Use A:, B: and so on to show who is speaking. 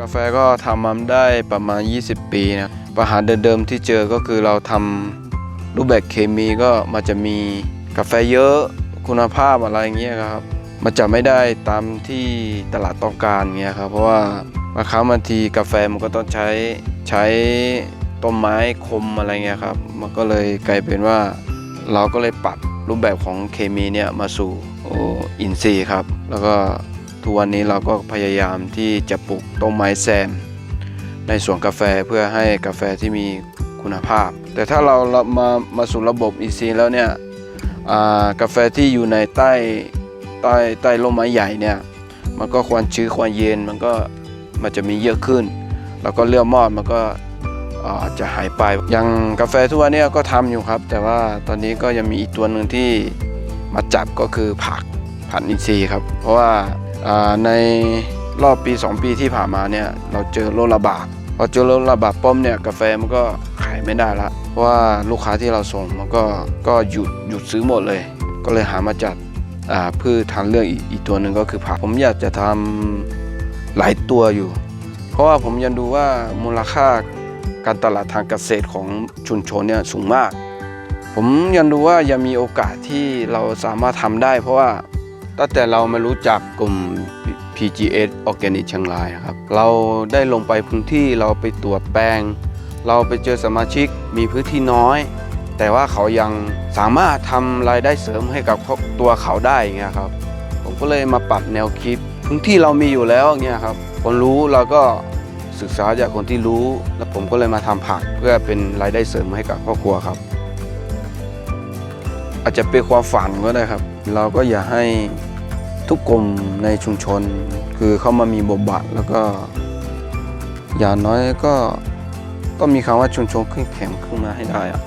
A: กาแฟก็ทำมาได้ประมาณ 20 ปีนะปัญหาเดิมๆที่เจอก็คือเราทำรูปแบบเคมีก็มันจะมีกาแฟเยอะคุณภาพอะไรเงี้ยครับมันจะไม่ได้ตามที่ตลาดต้องการเงี้ยครับเพราะว่าบางครั้งบางทีกาแฟมันก็ต้องใช้ใช้ต้นไม้คมอะไรเงี้ยครับมันก็เลยกลายเป็นว่า เราก็เลยปรับรูปแบบของเคมีเนี่ยมาสู่ออินทรีย์ครับ แล้วก็ ทุกวันนี้เราก็พยายามที่จะปลูกต้นไม้แซม ในสวนกาแฟเพื่อให้กาแฟที่มีคุณภาพ แต่ถ้าเรามามาสู่ระบบอินซีแล้วเนี่ยกาแฟที่อยู่ในใต้ใต้ใต้ร่มไม้ใหญ่เนี่ยมันก็ความชื้นความเย็นมันก็มันจะมีเยอะขึ้น แล้วก็เลือดมอดมันก็อาจะหายไปอย่างกาแฟทุกวันนี้ก็ทำอยู่ครับ แต่ว่าตอนนี้ก็ยังมีอีกตัวหนึ่งที่มาจับก็คือผักผักอินทรีย์ครับ เพราะว่า ในรอบปี 2 ปีที่ผ่านมาเนี่ยเราเจอโรคระบาดพอเจอโรคระบาดป้อมเนี่ยกาแฟมันก็ขายไม่ได้ละเพราะว่าลูกค้าที่เราส่งมันก็ก็หยุดหยุดซื้อหมดเลย ก็เลยหามาจัดพืชทางเลือกอีกอีกตัวหนึ่งก็คือผักผมอยากจะทำหลายตัวอยู่ เพราะว่าผมยังดูว่ามูลค่าการตลาดทางเกษตรของชุมชนเนี่ยสูงมาก ผมยังดูว่ายังมีโอกาสที่เราสามารถทำได้ เพราะว่า ตั้งแต่เรามารู้จักกลุ่ม PGS Organic เชียงรายนะครับ เราได้ลงไปพื้นที่เราไปตรวจแปลง เราไปเจอสมาชิกมีพื้นที่น้อย แต่ว่าเขายังสามารถทำรายได้เสริมให้กับตัวเขาได้เงี้ยครับ ผมก็เลยมาปรับแนวคิด พื้นที่เรามีอยู่แล้วเงี้ยครับคนรู้เราก็ศึกษาจากคนที่รู้ แล้วผมก็เลยมาทำผักเพื่อเป็นรายได้เสริมให้กับครอบครัวครับ อาจจะเป็นความฝันก็ได้ครับ เราก็อยากให้ทุกกลุ่มในชุมชน คือเข้ามามีบทบาทแล้วก็ อย่างน้อยก็ก็มีคำว่าชุมชนขึ้นแข็งขึ้นมาให้ได้อะ